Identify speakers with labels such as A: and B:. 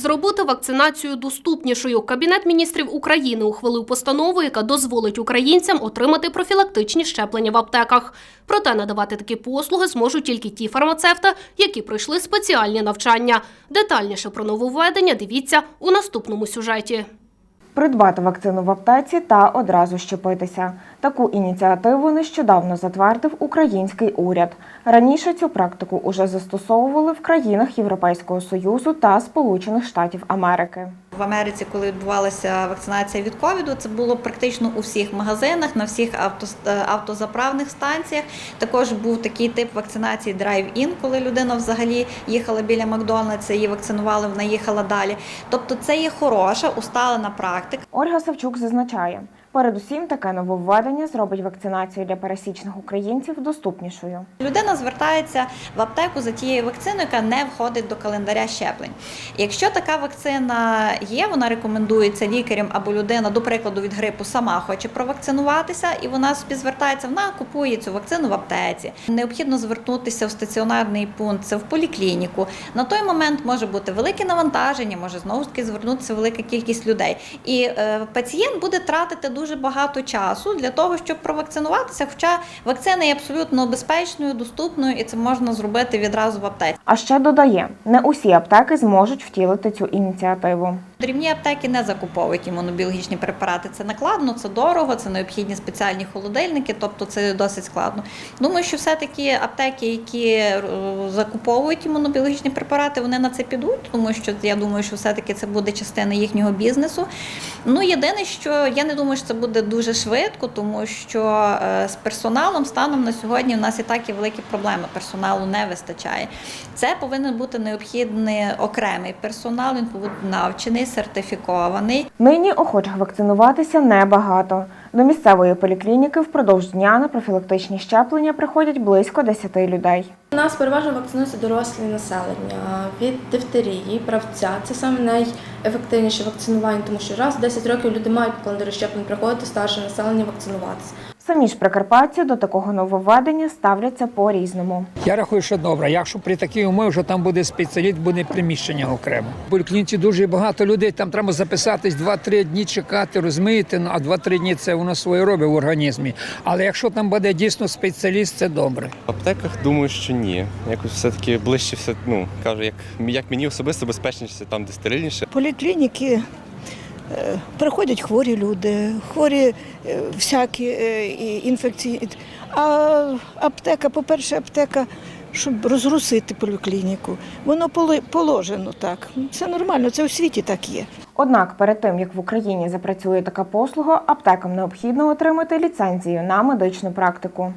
A: Зробити вакцинацію доступнішою. Кабінет міністрів України ухвалив постанову, яка дозволить українцям отримати профілактичні щеплення в аптеках. Проте надавати такі послуги зможуть тільки ті фармацевти, які пройшли спеціальні навчання. Детальніше про нововведення дивіться у наступному сюжеті.
B: Придбати вакцину в аптеці та одразу щепитися. Таку ініціативу нещодавно затвердив український уряд. Раніше цю практику уже застосовували в країнах Європейського Союзу та Сполучених Штатів Америки.
C: В Америці, коли відбувалася вакцинація від ковіду, це було практично у всіх магазинах, на всіх е, автозаправних станціях. Також був такий тип вакцинації драйв-ін, коли людина взагалі їхала біля Макдональдса, її вакцинували, вона їхала далі. Тобто, це є хороша, усталена практика.
B: Ольга Савчук зазначає, передусім таке нововведення зробить вакцинацію для пересічних українців доступнішою.
C: Людина звертається в аптеку за тією вакциною, яка не входить до календаря щеплень. Якщо така вакцина є, вона рекомендується лікарем або людина, до прикладу, від грипу сама хоче провакцинуватися, і вона собі звертається, вона купує цю вакцину в аптеці. Необхідно звернутися в стаціонарний пункт, це в поліклініку. На той момент може бути велике навантаження, може знову ж таки звернутися велика кількість людей. І е, пацієнт буде тратити дуже багато часу для того, щоб провакцинуватися. Хоча вакцина є абсолютно безпечною, доступною, і це можна зробити відразу в аптеці.
B: А ще додає, не усі аптеки зможуть втілити цю ініціативу.
C: Дрібні аптеки не закуповують імунобіологічні препарати. Це накладно, це дорого, це необхідні спеціальні холодильники, тобто це досить складно. Думаю, що все-таки аптеки, які е, закуповують імунобіологічні препарати, вони на це підуть, тому що я думаю, що все-таки це буде частина їхнього бізнесу. Ну, єдине, що я не думаю, що це буде дуже швидко, тому що е, з персоналом станом на сьогодні в нас і так є великі проблеми. Персоналу не вистачає. Це повинен бути необхідний окремий персонал, він повинен навчений, сертифікований.
B: Нині охочих вакцинуватися небагато. До місцевої поліклініки впродовж дня на профілактичні щеплення приходять близько 10 людей.
D: У нас переважно вакцинується дорослі населення від дифтерії, правця. Це саме найефективніше вакцинування, тому що раз в 10 років люди мають по календарю щеплень приходити старше населення вакцинуватися.
B: Самі ж прикарпатці до такого нововведення ставляться по-різному.
E: Я рахую, що добре. Якщо при такій умові, що там буде спеціаліст, буде приміщення окремо. В поліклініці дуже багато людей, там треба записатись 2-3 дні чекати, розумієте? Ну, а 2-3 дні це воно своє робить в організмі. Але якщо там буде дійсно спеціаліст, це добре.
F: В аптеках думаю, що ні. Якось все-таки ближче все, ну кажу, як, як мені особисто безпечніше, там де стерильніше.
G: поліклініки е, приходять хворі люди, хворі е, всякі е, інфекції. А аптека, по-перше, аптека, щоб розрусити поліклініку, воно положено так. Це нормально, це у світі так є.
B: Однак перед тим, як в Україні запрацює така послуга, аптекам необхідно отримати ліцензію на медичну практику.